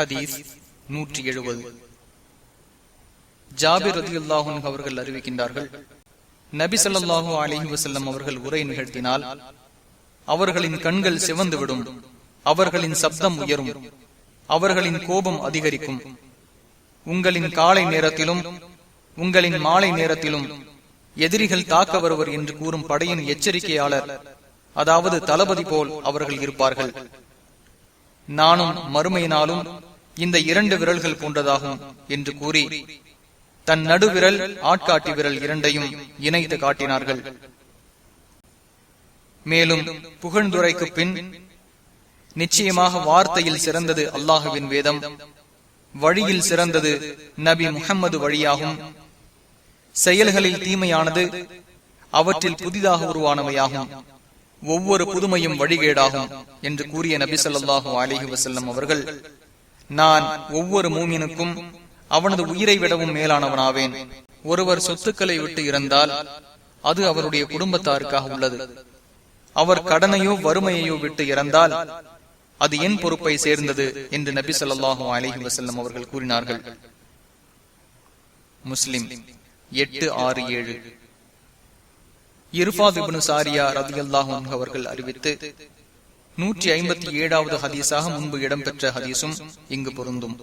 ஹதீஸ் நூற்றி எழுபது. ஜாபிர் ரதியுல்லாஹுன் அவர்கள் அறிவிக்கின்றார்கள் நபி சொல்லாஹூ அலிஹி வசல்லம் அவர்கள் உரை நிகழ்த்தினால் அவர்களின் கண்கள் சிவந்துவிடும் அவர்களின் சப்தம் உயரும் அவர்களின் கோபம் அதிகரிக்கும். உங்களின் காலை நேரத்திலும் உங்களின் மாலை நேரத்திலும் எதிரிகள் தாக்க வருவர் என்று கூறும் படையின் எச்சரிக்கையாளர் அதாவது தளபதி போல் அவர்கள் இருப்பார்கள். நானும் மறுமையினாலும் இந்த இரண்டு விரல்கள் போன்றதாகும் என்று கூறி தன் நடுவிரல் ஆட்காட்டி விரல் இரண்டையும் இணைத்து காட்டினார்கள். மேலும் புகழ்ந்துரைக்கு பின் நிச்சயமாக வார்த்தையில் சிறந்தது அல்லாஹுவின் வேதம். வழியில் சிறந்தது நபி முகம்மது வழியாகும். செயல்களில் தீமையானது அவற்றில் புதிதாக உருவானவையாகும். ஒவ்வொரு புதுமையும் வழிகேடாகும் என்று கூறிய நபி சொல்லாஹு அலிஹி வசல்லம் அவர்கள் நான் ஒவ்வொரு மூமினுக்கும் அவனது உயிரை விடவும் மேலானவனாவேன். ஒருவர் சொத்துக்களை விட்டு இறந்தால் அது அவருடைய குடும்பத்தாருக்காக உள்ளது. அவர் கடனையோ வறுமையையோ விட்டு இறந்தால் அது என் பொறுப்பை சேர்ந்தது என்று நபி சொல்லாஹு அலஹி வசல்லம் அவர்கள் கூறினார்கள். முஸ்லிம் எட்டு ஆறு ஏழு. இருபாதிபனு சாரியா ரதி அவர்கள் அறிவித்து நூற்றி ஐம்பத்தி ஏழாவது ஹதீஸாக முன்பு இடம்பெற்ற ஹதீஸும் இங்கு பொருந்தும்.